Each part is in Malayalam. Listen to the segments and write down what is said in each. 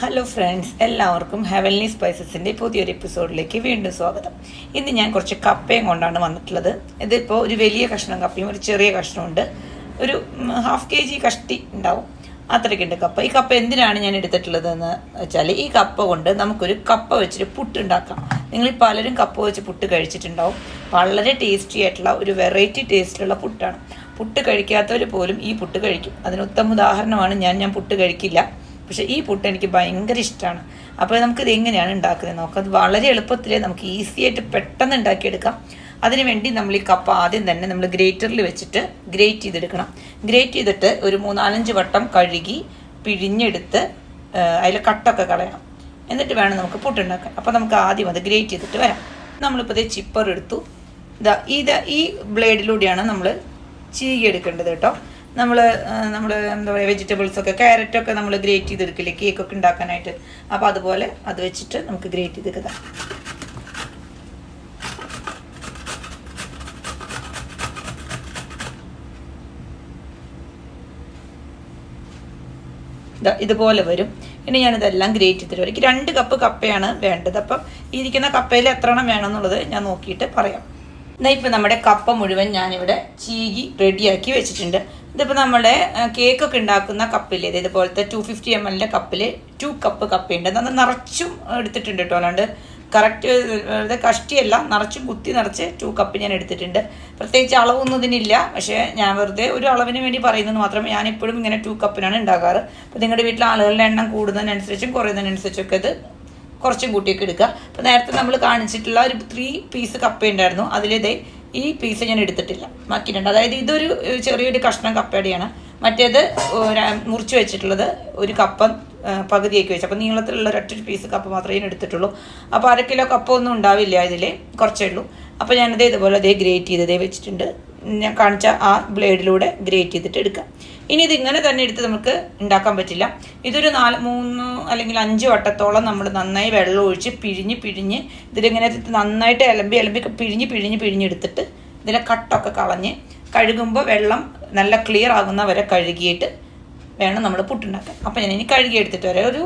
ഹലോ ഫ്രണ്ട്സ് എല്ലാവർക്കും ഹെവൻലി സ്പൈസസിന്റെ പുതിയൊരു എപ്പിസോഡിലേക്ക് വീണ്ടും സ്വാഗതം. ഇന്ന് ഞാൻ കുറച്ച് കപ്പയും കൊണ്ടാണ് വന്നിട്ടുള്ളത്. ഇതിപ്പോൾ ഒരു വലിയ കഷ്ണം കപ്പയും ഒരു ചെറിയ കഷ്ണമുണ്ട്. ഒരു ഹാഫ് കെ ജി കഷ്ടി ഉണ്ടാവും. അത്രയ്ക്കുണ്ട് കപ്പ. ഈ കപ്പ എന്തിനാണ് ഞാൻ എടുത്തിട്ടുള്ളതെന്ന് വെച്ചാൽ ഈ കപ്പ കൊണ്ട് നമുക്കൊരു കപ്പ വെച്ചിട്ട് പുട്ട് ഉണ്ടാക്കാം. നിങ്ങൾ പലരും കപ്പ വെച്ച് പുട്ട് കഴിച്ചിട്ടുണ്ടാവും. വളരെ ടേസ്റ്റി ആയിട്ടുള്ള ഒരു വെറൈറ്റി ടേസ്റ്റിലുള്ള പുട്ടാണ്. പുട്ട് കഴിക്കാത്തവർ പോലും ഈ പുട്ട് കഴിക്കും. അതിന് ഉത്തമ ഉദാഹരണമാണ് ഞാൻ. ഞാൻ പുട്ട് കഴിക്കില്ല. പക്ഷേ ഈ പുട്ട് എനിക്ക് ഭയങ്കര ഇഷ്ടമാണ് അപ്പോൾ നമുക്കിത് എങ്ങനെയാണ് ഉണ്ടാക്കുന്നത് നോക്കാം. അത് വളരെ എളുപ്പത്തിൽ നമുക്ക് ഈസി ആയിട്ട് പെട്ടെന്ന് ഉണ്ടാക്കിയെടുക്കാം. അതിനുവേണ്ടി നമ്മൾ ഈ കപ്പ ആദ്യം തന്നെ നമ്മൾ ഗ്രേറ്ററിൽ വെച്ചിട്ട് ഗ്രേറ്റ് ചെയ്തെടുക്കണം. ഗ്രേറ്റ് ചെയ്തിട്ട് ഒരു മൂന്നാലഞ്ച് വട്ടം കഴുകി പിഴിഞ്ഞെടുത്ത് അതിൽ കട്ടൊക്കെ കളയണം. എന്നിട്ട് വേണം നമുക്ക് പുട്ടുണ്ടാക്കാൻ അപ്പോൾ നമുക്ക് ആദ്യം അത് ഗ്രേറ്റ് ചെയ്തിട്ട് വരാം. നമ്മളിപ്പോൾ ഇതേ ചിപ്പർ എടുത്തു. ഇതാ ഇത് ഈ ബ്ലേഡിലൂടെയാണ് നമ്മൾ ചീകി എടുക്കേണ്ടത് കേട്ടോ. നമ്മൾ നമ്മൾ എന്താ പറയുക വെജിറ്റബിൾസൊക്കെ ക്യാരറ്റൊക്കെ നമ്മൾ ഗ്രേറ്റ് ചെയ്തെടുക്കില്ലേ കേക്ക് ഒക്കെ ഉണ്ടാക്കാനായിട്ട്. അപ്പോൾ അതുപോലെ അത് വെച്ചിട്ട് നമുക്ക് ഗ്രേറ്റ് ചെയ്തെടുക്കാം. ഇതുപോലെ വരും. ഇനി ഞാനിതെല്ലാം ഗ്രേറ്റ് ചെയ്തിട്ട് എനിക്ക് രണ്ട് കപ്പ് കപ്പയാണ് വേണ്ടത്. അപ്പം ഇരിക്കുന്ന കപ്പയിൽ എത്ര എണ്ണം വേണമെന്നുള്ളത് ഞാൻ നോക്കിയിട്ട് പറയാം. എന്നാൽ ഇപ്പം നമ്മുടെ കപ്പ മുഴുവൻ ഞാനിവിടെ ചീകി റെഡിയാക്കി വെച്ചിട്ടുണ്ട്. ഇതിപ്പോൾ നമ്മുടെ കേക്ക് ഒക്കെ ഉണ്ടാക്കുന്ന കപ്പിൽ ഇത് ഇതുപോലത്തെ ടു ഫിഫ്റ്റി എം എല്ലിന്റെ കപ്പിൽ ടു കപ്പ് കപ്പയുണ്ട് അത് നിറച്ചും എടുത്തിട്ടുണ്ട് കേട്ടോ. അല്ലാണ്ട് കറക്റ്റ് ഇത് കഷ്ടിയല്ല നിറച്ചും കുത്തി നിറച്ച് ടു കപ്പ് ഞാൻ എടുത്തിട്ടുണ്ട്. പ്രത്യേകിച്ച് അളവൊന്നും ഇതിനില്ല. പക്ഷേ ഞാൻ വെറുതെ ഒരു അളവിന് വേണ്ടി പറയുന്നത് മാത്രമേ ഞാൻ എപ്പോഴും ഇങ്ങനെ ടു കപ്പിനാണ് ഉണ്ടാക്കാറ് അപ്പോൾ നിങ്ങളുടെ വീട്ടിലെ ആളുകളുടെ എണ്ണം കൂടുന്നതിനനുസരിച്ചും കുറയുന്നതിനനുസരിച്ചൊക്കെ ഇത് കുറച്ചും കൂട്ടിയൊക്കെ എടുക്കുക. അപ്പോൾ നേരത്തെ നമ്മൾ കാണിച്ചിട്ടുള്ള ഒരു ത്രീ പീസ് കപ്പ ഉണ്ടായിരുന്നു. അതിലിതേ ഈ പീസ് ഞാൻ എടുത്തിട്ടില്ല. ബാക്കിയിട്ടുണ്ട് അതായത് ഇതൊരു ചെറിയൊരു കഷ്ണം കപ്പയുടെയാണ്. മറ്റേത് മുറിച്ച് വെച്ചിട്ടുള്ളത് ഒരു കപ്പം പകുതിയൊക്കെ വെച്ചു. അപ്പോൾ നീളത്തിലുള്ള ഒരൊറ്റ പീസ് കപ്പ് മാത്രമേ ഞാൻ എടുത്തിട്ടുള്ളൂ. അപ്പോൾ അര കിലോ കപ്പ ഒന്നും ഉണ്ടാവില്ല ഇതിൽ കുറച്ചേ ഉള്ളൂ. അപ്പോൾ ഞാനത് ഇതുപോലെ അതേ ഗ്രേറ്റ് ചെയ്തതേ വെച്ചിട്ടുണ്ട്. ഞാൻ കാണിച്ച ആ ബ്ലേഡിലൂടെ ഗ്രേറ്റ് ചെയ്തിട്ട് എടുക്കാം. ഇനി ഇത് ഇങ്ങനെ തന്നെ എടുത്ത് നമുക്ക് ഉണ്ടാക്കാൻ പറ്റില്ല. ഇതൊരു നാല് മൂന്ന് അല്ലെങ്കിൽ അഞ്ച് വട്ടത്തോളം നമ്മൾ നന്നായി വെള്ളം ഒഴിച്ച് പിഴിഞ്ഞ് പിഴിഞ്ഞ് ഇതിലിങ്ങനെ നന്നായിട്ട് ഇലമ്പി ഇലമ്പി പിഴിഞ്ഞ് പിഴിഞ്ഞ് പിഴിഞ്ഞെടുത്തിട്ട് ഇതിലെ കട്ടൊക്കെ കളഞ്ഞ് കഴുകുമ്പോൾ വെള്ളം നല്ല ക്ലിയർ ആകുന്ന വരെ കഴുകിയിട്ട് വേണം നമ്മൾ പുട്ടുണ്ടാക്കാൻ. അപ്പോൾ ഞാൻ ഇനി കഴുകി എടുത്തിട്ട് വരാം. ഒരു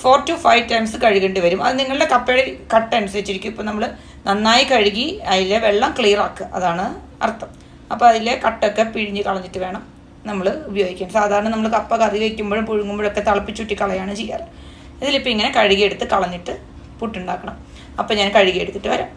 ഫോർ ടു ഫൈവ് ടൈംസ് കഴുകേണ്ടി വരും. അത് നിങ്ങളുടെ കപ്പയുടെ കട്ട അനുസരിച്ചിരിക്കും. ഇപ്പോൾ നമ്മൾ നന്നായി കഴുകി അതിലെ വെള്ളം ക്ലിയർ ആക്കുക. അതാണ് അർത്ഥം. അപ്പോൾ അതിലെ കട്ടൊക്കെ പിഴിഞ്ഞ് കളഞ്ഞിട്ട് വേണം നമ്മൾ ഉപയോഗിക്കാൻ സാധാരണ നമ്മൾ കപ്പ കറി വയ്ക്കുമ്പോഴും പുഴുങ്ങുമ്പോഴൊക്കെ തിളപ്പിച്ചുറ്റി കളയാണ് ചെയ്യാറ്. ഇതിലിപ്പോൾ ഇങ്ങനെ കഴുകിയെടുത്ത് കളഞ്ഞിട്ട് പുട്ടുണ്ടാക്കണം. അപ്പോൾ ഞാൻ കഴുകിയെടുത്തിട്ട് വരാം.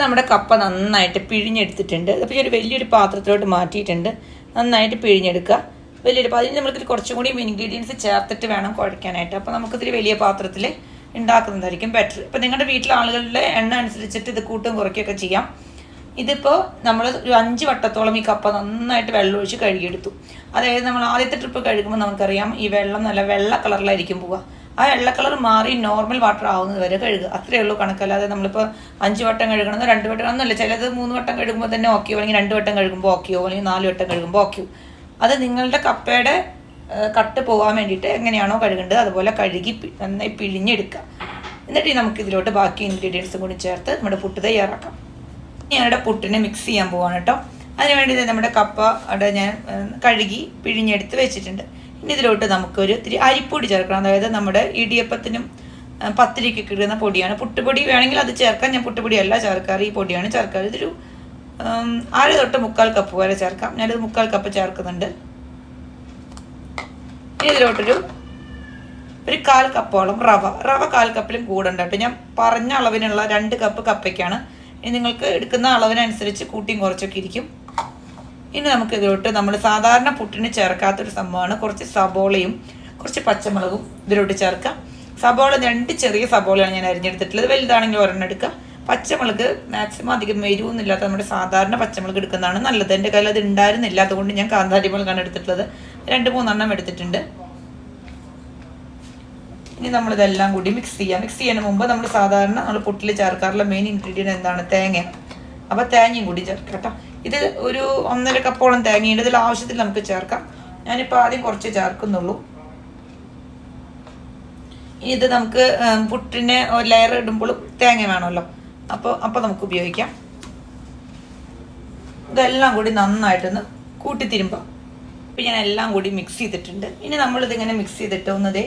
നമ്മുടെ കപ്പ നന്നായിട്ട് പിഴിഞ്ഞെടുത്തിട്ടുണ്ട്. അപ്പോൾ ഞാൻ വലിയൊരു പാത്രത്തിലോട്ട് മാറ്റിയിട്ടുണ്ട്. നന്നായിട്ട് പിഴിഞ്ഞെടുക്കുക. വലിയൊരു അതിന് നമ്മൾക്ക് കുറച്ചും കൂടി ഇൻഗ്രീഡിയൻസ് ചേർത്തിട്ട് വേണം കുഴക്കാനായിട്ട് അപ്പോൾ നമുക്കിതിൽ വലിയ പാത്രത്തിൽ ഉണ്ടാക്കുന്നതായിരിക്കും ബെറ്റർ ഇപ്പോൾ നിങ്ങളുടെ വീട്ടിലെ ആളുകളുടെ എണ്ണ അനുസരിച്ചിട്ട് ഇത് കൂട്ടും കുറയ്ക്കുകയൊക്കെ ചെയ്യാം. ഇതിപ്പോൾ നമ്മൾ ഒരു അഞ്ച് വട്ടത്തോളം ഈ കപ്പ നന്നായിട്ട് വെള്ളം ഒഴിച്ച് കഴുകിയെടുത്തു. അതായത് നമ്മൾ ആദ്യത്തെ ട്രിപ്പ് കഴുകുമ്പോൾ നമുക്കറിയാം ഈ വെള്ളം നല്ല വെള്ള കളറിലായിരിക്കും പോവുക. ആ വെള്ള കളർ മാറി നോർമൽ വാട്ടർ ആവുന്നത് വരെ കഴുകുക. അത്രയേ ഉള്ളൂ കണക്കല്ലാതെ നമ്മളിപ്പോൾ അഞ്ച് വട്ടം കഴുകണമെന്നോ രണ്ട് വട്ടം ഒന്നുമില്ല ചിലത് മൂന്ന് വട്ടം കഴുകുമ്പോൾ തന്നെ ഓക്കെയോ അല്ലെങ്കിൽ രണ്ട് വട്ടം കഴുകുമ്പോൾ ഓക്കെയോ അല്ലെങ്കിൽ നാല് വട്ടം കഴുകുമ്പോൾ ഓക്കെയോ അത് നിങ്ങളുടെ കപ്പയുടെ കട്ട് പോകാൻ വേണ്ടിയിട്ട് എങ്ങനെയാണോ കഴുകേണ്ടത് അതുപോലെ കഴുകി നന്നായി പിഴിഞ്ഞെടുക്കുക. എന്നിട്ട് നമുക്ക് ഇതിലോട്ട് ബാക്കി ഇൻഗ്രീഡിയൻസും കൂടി ചേർത്ത് നമ്മുടെ പുട്ട് തയ്യാറാക്കാം. ഞാനിവിടെ പുട്ടിനെ മിക്സ് ചെയ്യാൻ പോവാണ് കേട്ടോ അതിനുവേണ്ടി ദേ നമ്മുടെ കപ്പ അവിടെ ഞാൻ കഴുകി പിഴിഞ്ഞെടുത്ത് വെച്ചിട്ടുണ്ട്. ഇനി ഇതിലോട്ട് നമുക്കൊരു ഇത്തിരി അരിപ്പൊടി ചേർക്കണം. അതായത് നമ്മുടെ ഇടിയപ്പത്തിനും പത്തിരിക്ക് കിട്ടുന്ന പൊടിയാണ്. പുട്ടുപൊടി വേണമെങ്കിൽ അത് ചേർക്കാം. ഞാൻ പുട്ടുപൊടി അല്ല ചേർക്കാറ്. ഈ പൊടിയാണ് ചേർക്കാറ്. ഇതൊരു അര തൊട്ട് മുക്കാൽ കപ്പ് വരെ ചേർക്കാം. ഞാനിത് മുക്കാൽ കപ്പ് ചേർക്കുന്നുണ്ട്. ഇനി ഇതിലോട്ടൊരു ഒരു കാൽ കപ്പോളം റവ. റവ കാൽ കപ്പിലും കൂടണ്ട കേട്ടോ ഞാൻ പറഞ്ഞ അളവിനുള്ള രണ്ട് കപ്പ് കപ്പയ്ക്കാണ് ഇനി നിങ്ങൾക്ക് എടുക്കുന്ന അളവിനനുസരിച്ച് കൂട്ടിയും കുറച്ചൊക്കെ ഇരിക്കും. ഇനി നമുക്ക് ഇതിലോട്ട് നമ്മൾ സാധാരണ പുട്ടിന് ചേർക്കാത്തൊരു സംഭവമാണ്. കുറച്ച് സബോളയും കുറച്ച് പച്ചമുളകും ഇതിലോട്ട് ചേർക്കാം. സബോള രണ്ട് ചെറിയ സബോളയാണ് ഞാൻ അരിഞ്ഞെടുത്തിട്ടുള്ളത്. വലുതാണെങ്കിൽ ഒരെണ്ണം എടുക്കുക പച്ചമുളക് മാക്സിമം അധികം എരിവൊന്നുമില്ലാത്ത നമ്മുടെ സാധാരണ പച്ചമുളക് എടുക്കുന്നതാണ് നല്ലത്. എന്റെ കയ്യിൽ അത് ഉണ്ടായിരുന്നില്ല. അതുകൊണ്ട് ഞാൻ കാന്താരി മുളകാണ് എടുത്തിട്ടുള്ളത്. രണ്ട് മൂന്നെണ്ണം എടുത്തിട്ടുണ്ട്. ഇനി നമ്മളിതെല്ലാം കൂടി മിക്സ് ചെയ്യാം. മിക്സ് ചെയ്യുന്ന മുമ്പ് നമ്മൾ സാധാരണ നമ്മൾ പുട്ടിൽ ചേർക്കാറുള്ള മെയിൻ ഇൻഗ്രീഡിയന്റ് എന്താണ്? തേങ്ങ. അപ്പോൾ തേങ്ങയും കൂടി ചേർക്കാം കേട്ടോ. ഇത് ഒരു ഒന്നര കപ്പോളം തേങ്ങയുണ്ട്. ഇതിൽ ആവശ്യത്തിൽ നമുക്ക് ചേർക്കാം. ഞാനിപ്പോൾ ആദ്യം കുറച്ച് ചേർക്കുന്നുള്ളൂ. ഇത് നമുക്ക് പുട്ടിന് ഒരു ലെയർ ഇടുമ്പോഴും തേങ്ങ വേണമല്ലോ. അപ്പോൾ അപ്പോൾ നമുക്ക് ഉപയോഗിക്കാം. ഇതെല്ലാം കൂടി നന്നായിട്ടൊന്ന് കൂട്ടി തിരുമ്പാം ഞാൻ എല്ലാം കൂടി മിക്സ് ചെയ്തിട്ടുണ്ട്. ഇനി നമ്മളിതിങ്ങനെ മിക്സ് ചെയ്തിട്ട് ഒന്നതേ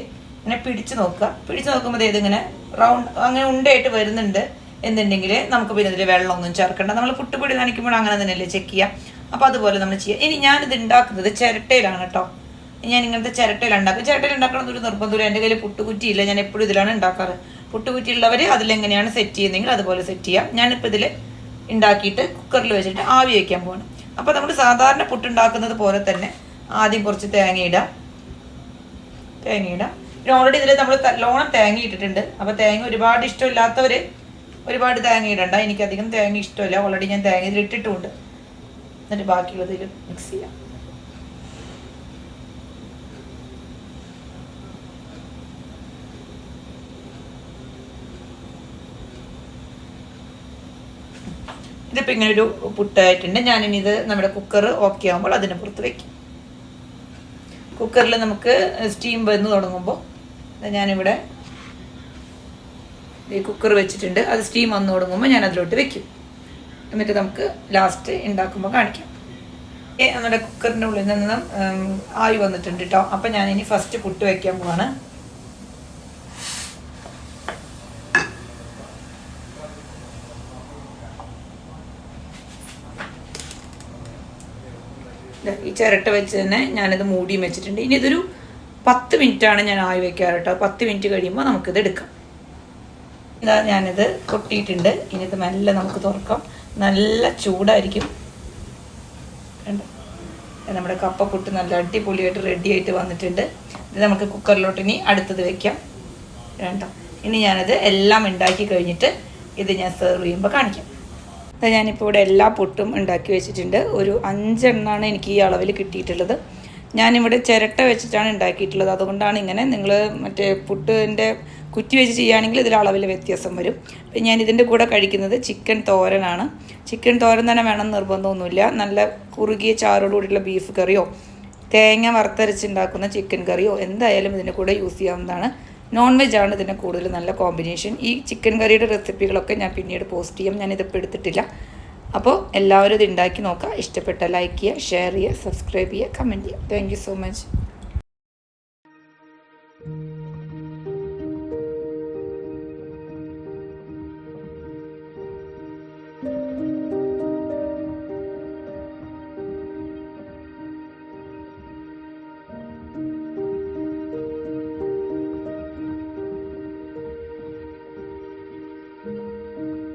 ഇങ്ങനെ പിടിച്ചു നോക്കുക. പിടിച്ചു നോക്കുമ്പോൾ ഇതിങ്ങനെ റൗണ്ട് അങ്ങനെ ഉണ്ടയായിട്ട് വരുന്നുണ്ട് എന്നുണ്ടെങ്കിൽ നമുക്ക് പിന്നെ ഇതിൽ വെള്ളമൊന്നും ചേർക്കണ്ട. നമ്മൾ പുട്ടുപൊടി നനയ്ക്കുമ്പോൾ അങ്ങനെ തന്നെയല്ലേ ചെക്ക് ചെയ്യുക. അപ്പോൾ അതുപോലെ നമ്മൾ ചെയ്യുക. ഇനി ഞാനിത് ഉണ്ടാക്കുന്നത് ചിരട്ടയിലാണ് കേട്ടോ. ഞാൻ ഇങ്ങനത്തെ ചിരട്ടയിൽ ഉണ്ടാക്കും ചിരട്ടയിൽ ഉണ്ടാക്കണം ഒരു നിർബന്ധമില്ല. എന്റെ കയ്യിൽ പുട്ടുകുറ്റിയില്ല. ഞാൻ എപ്പോഴും ഇതിലാണ് ഉണ്ടാക്കാറ്. പുട്ടുകുറ്റി ഉള്ളവർ അതിലെങ്ങനെയാണ് സെറ്റ് ചെയ്യുന്നതെങ്കിൽ അതുപോലെ സെറ്റ് ചെയ്യാം. ഞാനിപ്പോൾ ഇതിൽ ഉണ്ടാക്കിയിട്ട് കുക്കറിൽ വെച്ചിട്ട് ആവി വയ്ക്കാൻ പോവാണ്. അപ്പോൾ നമ്മൾ സാധാരണ പുട്ടുണ്ടാക്കുന്നത് പോലെ തന്നെ ആദ്യം കുറച്ച് തേങ്ങയിടാം തേങ്ങയിടാം പിന്നെ ഓൾറെഡി ഇതിൽ നമ്മൾ ലോണം തേങ്ങ ഇട്ടിട്ടുണ്ട്. അപ്പോൾ തേങ്ങ ഒരുപാട് ഇഷ്ടമില്ലാത്തവർ ഒരുപാട് തേങ്ങ ഇടണ്ട. എനിക്കധികം തേങ്ങ ഇഷ്ടമില്ല. ഓൾറെഡി ഞാൻ തേങ്ങ ഇതിൽ ഇട്ടിട്ടുണ്ട്. എന്നിട്ട് ബാക്കിയുള്ളത് ഇതിൽ മിക്സ് ചെയ്യാം. ഇതിപ്പോൾ ഇങ്ങനെ ഒരു പുട്ടായിട്ടുണ്ട്. ഞാനിനി ഇത് നമ്മുടെ കുക്കർ ഓക്കെ ആകുമ്പോൾ അതിന് പുറത്ത് വെക്കും. കുക്കറിൽ നമുക്ക് സ്റ്റീം വന്ന് തുടങ്ങുമ്പോൾ ഞാനിവിടെ ഈ കുക്കർ വെച്ചിട്ടുണ്ട്. അത് സ്റ്റീം വന്നു തുടങ്ങുമ്പോൾ ഞാൻ അതിലോട്ട് വെക്കും. എന്നിട്ട് നമുക്ക് ലാസ്റ്റ് ഉണ്ടാക്കുമ്പോൾ കാണിക്കാം. നമ്മുടെ കുക്കറിന്റെ ഉള്ളിൽ നിന്ന് ആയി വന്നിട്ടുണ്ട് കേട്ടോ അപ്പം ഞാൻ ഇനി ഫസ്റ്റ് പുട്ട് വയ്ക്കാൻ പോവാണ്. ഈ ചിരട്ട വെച്ച് തന്നെ ഞാനിത് മൂടിയും വെച്ചിട്ടുണ്ട്. ഇനി ഇതൊരു പത്ത് മിനിറ്റാണ് ഞാൻ ആയി വെക്കാറ് കേട്ടോ. പത്ത് മിനിറ്റ് കഴിയുമ്പോൾ നമുക്കിത് എടുക്കാം. ഇതാ ഞാനിത് കൊട്ടിയിട്ടുണ്ട്. ഇനി ഇത് നല്ല നമുക്ക് തുറക്കാം. നല്ല ചൂടായിരിക്കും. കണ്ടോ? നമ്മുടെ കപ്പക്കുട്ട് നല്ല അടിപൊളിയായിട്ട് റെഡി ആയിട്ട് വന്നിട്ടുണ്ട്. ഇത് നമുക്ക് കുക്കറിലോട്ട് ഇനി അടുത്തത് വെക്കാം. വേണ്ടോ ഇനി ഞാനത് എല്ലാം ഉണ്ടാക്കി കഴിഞ്ഞിട്ട് ഇത് ഞാൻ സെർവ് ചെയ്യുമ്പോൾ കാണിക്കാം. അത് ഞാനിപ്പോൾ ഇവിടെ എല്ലാ പുട്ടും ഉണ്ടാക്കി വെച്ചിട്ടുണ്ട്. ഒരു അഞ്ചെണ്ണാണ് എനിക്ക് ഈ അളവിൽ കിട്ടിയിട്ടുള്ളത്. ഞാനിവിടെ ചിരട്ട വെച്ചിട്ടാണ് ഉണ്ടാക്കിയിട്ടുള്ളത്. അതുകൊണ്ടാണ് ഇങ്ങനെ നിങ്ങൾ മറ്റേ പുട്ടിന്റെ കുറ്റി വെച്ച് ചെയ്യുകയാണെങ്കിൽ ഇതിൽ അളവിൽ വ്യത്യാസം വരും. അപ്പം ഞാൻ ഇതിന്റെ കൂടെ കഴിക്കുന്നത് ചിക്കൻ തോരനാണ്. ചിക്കൻ തോരൻ തന്നെ വേണം നിർബന്ധമൊന്നുമില്ല. നല്ല കുറുകിയ ചാറോടുകൂടിയുള്ള ബീഫ് കറിയോ തേങ്ങ വറുത്തരച്ചുണ്ടാക്കുന്ന ചിക്കൻ കറിയോ എന്തായാലും ഇതിന്റെ കൂടെ യൂസ് ചെയ്യാവുന്നതാണ്. നോൺ വെജ് ആണ് ഇതിന് കൂടുതൽ നല്ല കോമ്പിനേഷൻ. ഈ ചിക്കൻ കറിയുടെ റെസിപ്പികളൊക്കെ ഞാൻ പിന്നീട് പോസ്റ്റ് ചെയ്യും. ഞാനിതിപ്പോൾ എടുത്തിട്ടില്ല. അപ്പോൾ എല്ലാവരും ഇത് ഉണ്ടാക്കി നോക്കുക. ഇഷ്ടപ്പെട്ട ലൈക്ക് ചെയ്യുക ഷെയർ ചെയ്യുക സബ്സ്ക്രൈബ് ചെയ്യുക കമന്റ് ചെയ്യുക. Thank so much